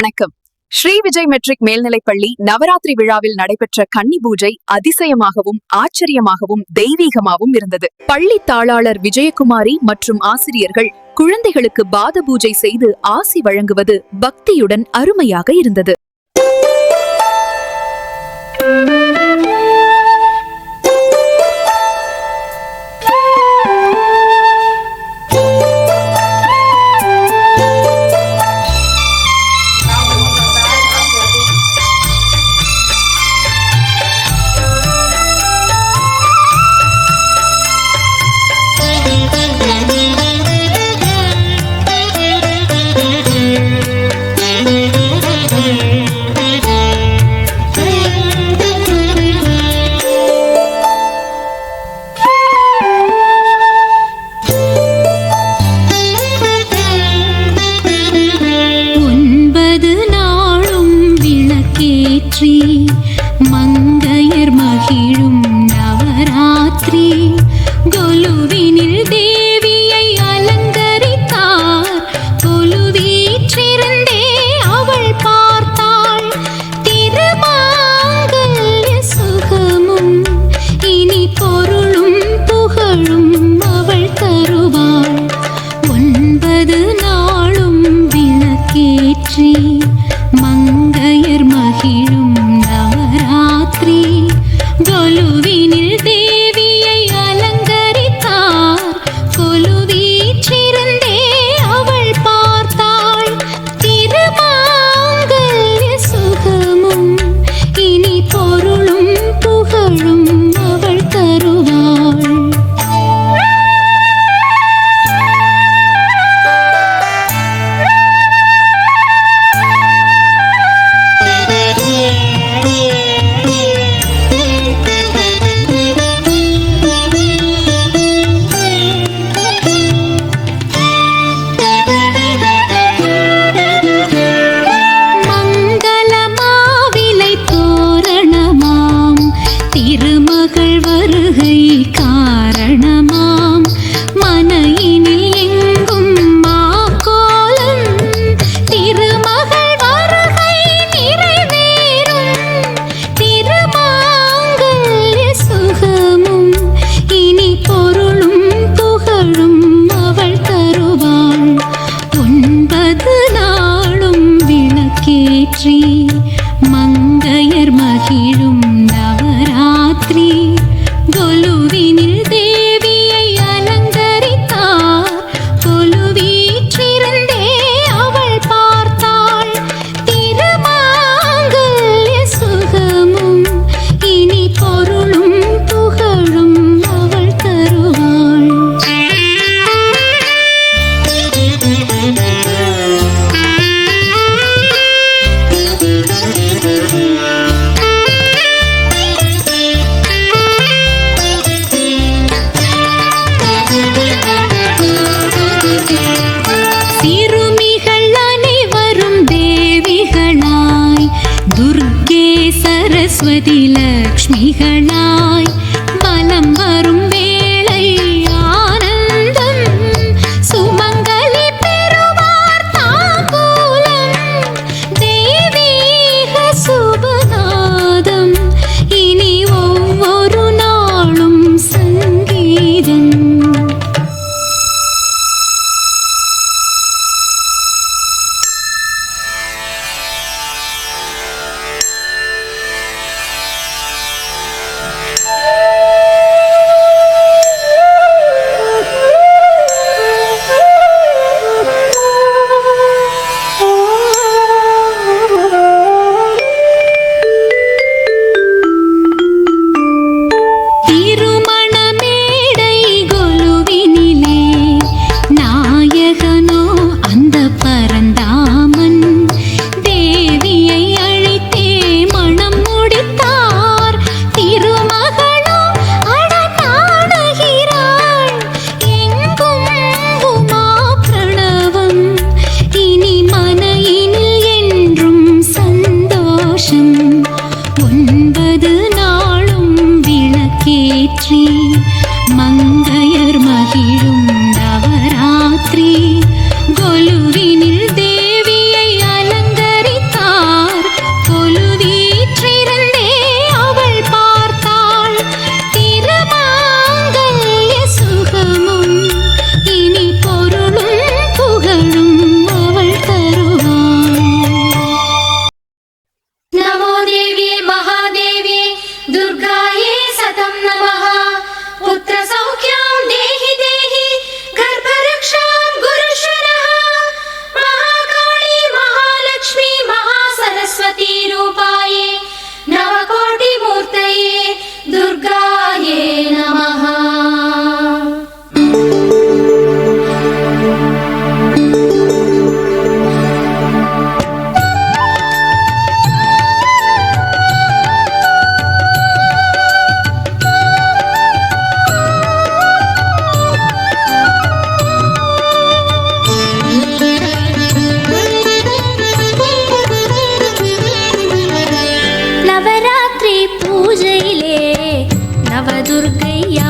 வணக்கம். ஸ்ரீ விஜய் மெட்ரிக் மேல்நிலைப்பள்ளி நவராத்திரி விழாவில் நடைபெற்ற கன்னி பூஜை அதிசயமாகவும் ஆச்சரியமாகவும் தெய்வீகமாகவும் இருந்தது. பள்ளி தாளாளர் விஜயகுமாரி மற்றும் ஆசிரியர்கள் குழந்தைகளுக்கு பாத பூஜை செய்து ஆசி வழங்குவது பக்தியுடன் அருமையாக இருந்தது.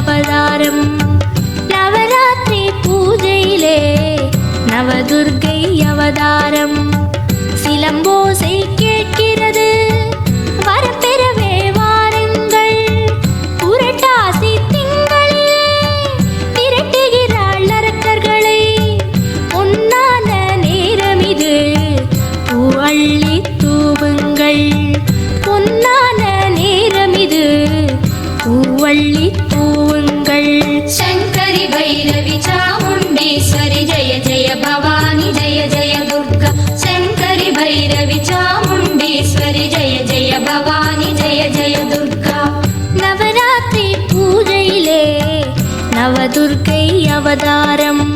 அவதாரம் நவராத்திரி பூஜையிலே நவதுர்கை அவதாரம். சிலம்போசை கேட்கிறது துர்க்கை அவதாரம்.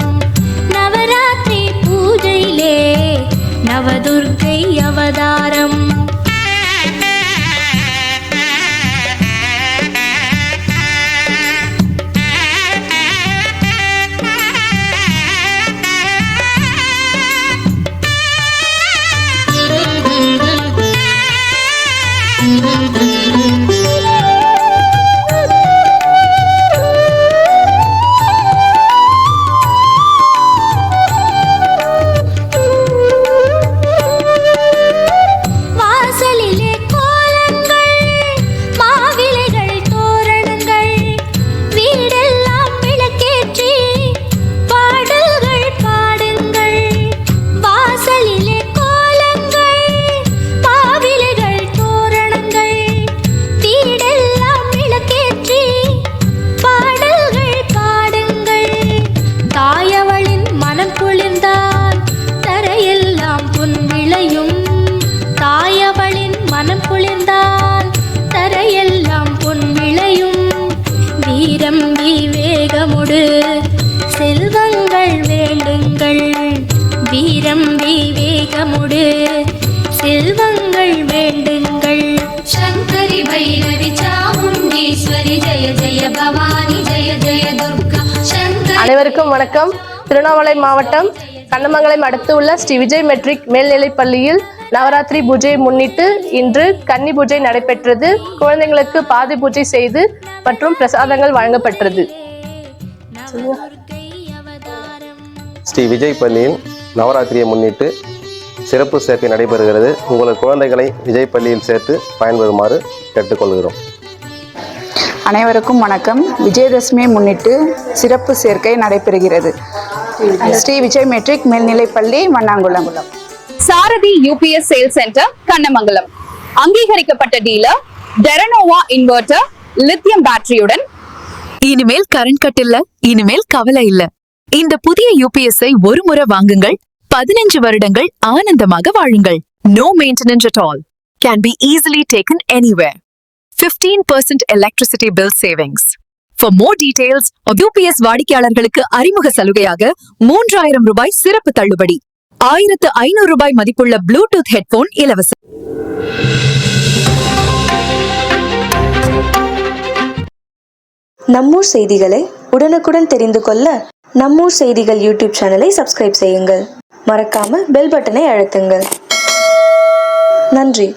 நவராத்திரி பூஜையிலே நவதுர்க்கை அவதாரம். அனைவருக்கும் வணக்கம். திருவண்ணாமலை மாவட்டம் கண்ணமங்கலம் அடுத்து உள்ள ஸ்ரீ விஜய் மெட்ரிக் மேல்நிலைப் பள்ளியில் நவராத்திரி பூஜையை முன்னிட்டு இன்று கன்னி பூஜை நடைபெற்றது. குழந்தைங்களுக்கு பாதி பூஜை செய்து மற்றும் பிரசாதங்கள் வழங்கப்பட்டது ஸ்ரீ விஜய் பள்ளியில் நவராத்திரியை முன்னிட்டு சிறப்பு சேர்க்கை நடைபெறுகிறது. உங்களது குழந்தைகளை விஜய் பள்ளியில் சேர்த்து பயன்பெறுமாறு கேட்டுக்கொள்கிறோம். அனைவருக்கும் வணக்கம். விஜயதசமியை முன்னிட்டு சிறப்பு சேர்க்கை நடைபெறுகிறது. ஸ்ரீ விஜய் மெட்ரிக் மேல்நிலைப்பள்ளி Mannangulam Sarathi UPS sale center Kannamangalam. அங்கீகரிக்கப்பட்ட டீலர் டெரனோவா இன்வெர்டர் லித்தியம் பேட்டரியுடன் இனிமேல் கரண்ட் கட் இல்ல இனிமேல் கவலை இல்ல. இந்த புதிய யூபிஎஸ்ஐ ஒரு முறை வாங்குங்கள் பதினஞ்சு வருடங்கள் ஆனந்தமாக வாழுங்கள். No maintenance at all can be easily taken anywhere 15% electricity bill savings. For more details, UPS வாடிக்கையாளர்களுக்கு அறிமுக சலுகையாக மூன்றாயிரம் ரூபாய் சிறப்பு தள்ளுபடி. ஆயிரத்து ஐநூறு ரூபாய் மதிப்புள்ள ப்ளூடூத் ஹெட்போன் இலவசம். நம்மூர் செய்திகளை உடனுக்குடன் தெரிந்து கொள்ள நம்மூர் செய்திகள் யூடியூப் சேனலை சப்ஸ்கிரைப் செய்யுங்கள். மறக்காம பெல் பட்டனை அழுத்துங்கள். நன்றி.